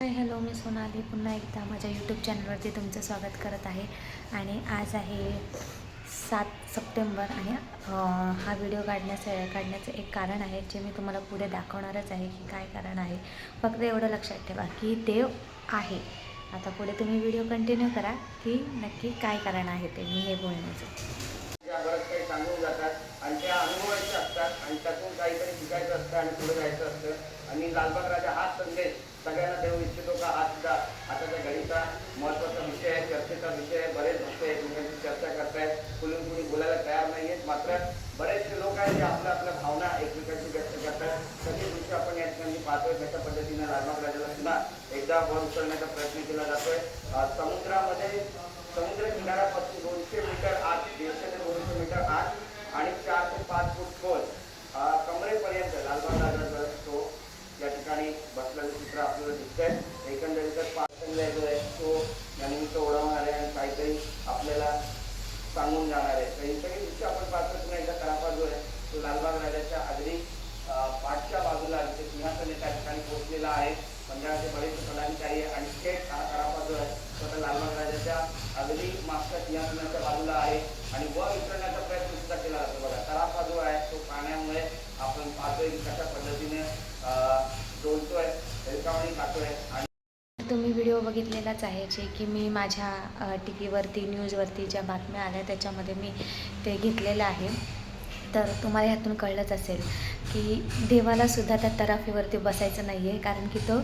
Hi hello मी सोनाली. पुन्हा एकदा माझ्या यूट्यूब चॅनलवरती तुमचं स्वागत करत आहे. आणि आज आहे सात सप्टेंबर आणि हा व्हिडिओ काढण्याचं काढण्याचं एक कारण आहे जे मी तुम्हाला पुढे दाखवणारच आहे की काय कारण आहे. फक्त एवढं लक्षात ठेवा की देव आहे. आता पुढे तुम्ही व्हिडिओ कंटिन्यू करा की नक्की काय कारण आहे ते. मी हे बोलण्याचं. बरंच काही सांगून जातात आणि त्या अनुभवायचे असतात आणि त्यातून काहीतरी शिकायचं असतं आणि पुढे जायचं असतं. आणि लालबाग राजा हा संदेश सगळ्यांना देऊ इच्छितो का हा सुद्धा आताच्या घडीचा महत्त्वाचा विषय आहे चर्चेचा विषय आहे बरेच भक्त एकमेकांची चर्चा करतायत कुणी कुणी बोलायला तयार नाही आहेत मात्र बरेचसे लोक आहेत जे आपल्या आपल्या भावना एकमेकांची व्यक्त करतात. सगळी गोष्टी आपण या ठिकाणी पाहतोय. कशा पद्धतीने लालबाग राजाला सुद्धा एकदा वर उचलण्याचा प्रयत्न केला जातोय. समुद्रामध्ये समुद्र किनाऱ्यापासून दोनशे मीटर आत दीडशे ते दोनशे मीटर आत आणि चार ते पाच फूट खोल कमरेपर्यंत लालबाग राजा तो या ठिकाणी बसलेलं चित्र आपल्याला दिसतंय. एकंदरीतच पाच जो आहे तो यानिमित्त उडवणार आहे आणि काहीतरी आपल्याला सांगून जाणार. आहे तर ही सगळी दृश्य आपण पाहतो पुन्हा एकदा करापा जो आहे तो लालबाग राजाच्या अगदी अं, पाठच्या बाजूला जिथे सिंहासन आहे त्या ठिकाणी पोहोचलेला आहे मंडळाचे कर्मचारी आणि थेट हा स्वतः जो लालबाग राजाच्या अगदी मागच्या सिंहासनाच्या बाजूला आहे. आणि वर उतरण्याचा प्रयत्न सुद्धा केला जातो. बघा तराफा जो आहे तो पाण्यामुळे आपण पाहतोय कशा पद्धतीने डोलतोय हेलकावणी खातोय आणि तुम्ही व्हिडिओ बघितलेलाच आहे जे की मी माझ्या टी व्हीवरती न्यूजवरती ज्या बातम्या आल्या त्याच्यामध्ये मी ते घेतलेलं आहे. तर तुम्हाला ह्यातून कळलंच असेल की देवालासुद्धा त्या तराफीवरती बसायचं नाही आहे कारण की तो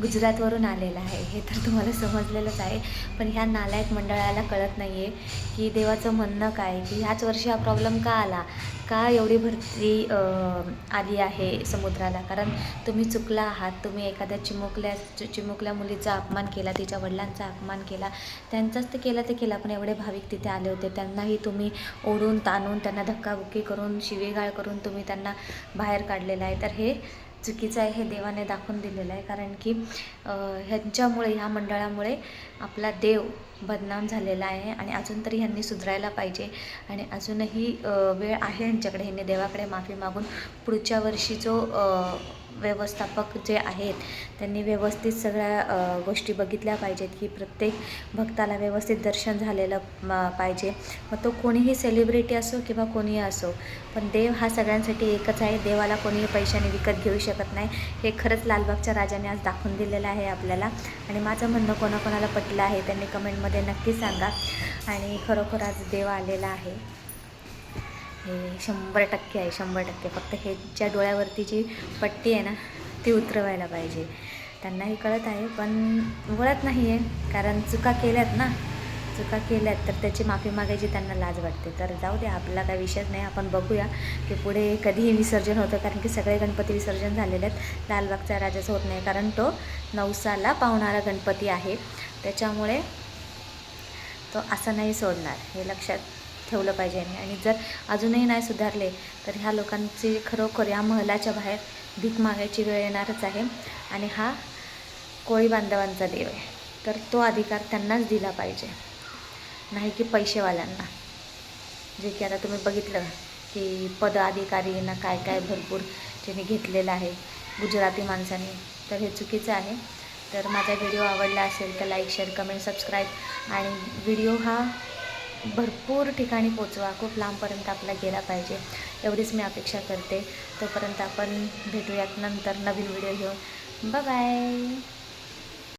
गुजरातवरून आलेला आहे. हे तर तुम्हाला समजलेलंच आहे. पण ह्या नालायक मंडळाला कळत नाही आहे की देवाचं म्हणणं काय? की ह्याच वर्षी हा प्रॉब्लेम का आला? का एवढी भरती आली आहे समुद्राला? कारण तुम्ही चुकला आहात. तुम्ही एखाद्या चिमुकल्या चिमुकल्या मुलीचा अपमान केला तिच्या वडिलांचा अपमान केला. त्यांचाच ते केला ते केला पण एवढे भाविक तिथे आले होते. त्यांनाही तुम्ही ओढून ताणून त्यांना धक्काबुक्की करून शिवेगाळ करून तुम्ही त्यांना बाहेर काढलेलं आहे. तर हे चुकीचं आहे हे देवाने दाखवून दिलेलं आहे. कारण की ह्यांच्यामुळे ह्या मंडळामुळे आपला देव बदनाम झालेला आहे आणि अजून तरी ह्यांनी सुधरायला पाहिजे. आणि अजूनही वेळ आहे ह्यांच्याकडे. ह्यांनी देवाकडे माफी मागून पुढच्या वर्षी जो व्यवस्थापक जे आहेत त्यांनी व्यवस्थित सगळ्या गोष्टी बघितल्या पाहिजेत की प्रत्येक भक्ताला व्यवस्थित दर्शन झालेलं पाहिजे. मग तो कोणीही सेलिब्रिटी असो किंवा कोणीही असो पण देव हा सगळ्यांसाठी एकच आहे. देवाला कोणीही पैशाने विकत घेऊ शकत नाही. हे खरंच लालबागच्या राजाने आज दाखवून दिलेलं आहे आपल्याला. आणि माझं म्हणणं कोणाकोणाला पटलं आहे त्यांनी कमेंटमध्ये नक्की सांगा. आणि खरोखर आज देव आलेला आहे. हे शंभर टक्के आहे शंभर टक्के. फक्त ह्याच्या डोळ्यावरती जी पट्टी आहे ना ती उतरवायला पाहिजे. त्यांनाही कळत आहे पण वळत नाही आहे कारण चुका केल्यात ना. चुका केल्यात तर त्याची माफी मागायची त्यांना लाज वाटते. तर जाऊ दे आपला काही विषयच नाही. आपण बघूया की पुढे कधीही विसर्जन होतं. कारण की सगळे गणपती विसर्जन झालेले आहेत. लालबागचा राजाचं होत नाही. कारण तो नवसाला पावणारा गणपती आहे. त्याच्यामुळे तो असं नाही सोडणार. हे लक्षात ठेवलं पाहिजे आणि आणि जर अजूनही नाही सुधारले तर ह्या लोकांची खरोखर या महलाच्या बाहेर भीक मागायची वेळ येणारच आहे. आणि हा कोळी बांधवांचा देव आहे. तर तो अधिकार त्यांनाच दिला पाहिजे. नाही की पैसेवाल्यांना. जे की आता तुम्ही बघितलं की पदाधिकारींना काय काय भरपूर ज्यांनी घेतलेलं आहे. गुजराती माणसांनी. तर हे चुकीचं आहे. तर माझा व्हिडिओ आवडला असेल तर लाईक शेअर कमेंट सबस्क्राईब आणि व्हिडिओ हा भरपूर ठिकाणी पोचवा. खूप लांबपर्यंत आपला गेला पाहिजे. एवढीच मी अपेक्षा करते. तोपर्यंत आपण भेटूयात नंतर नवीन व्हिडिओ घेऊन. बाय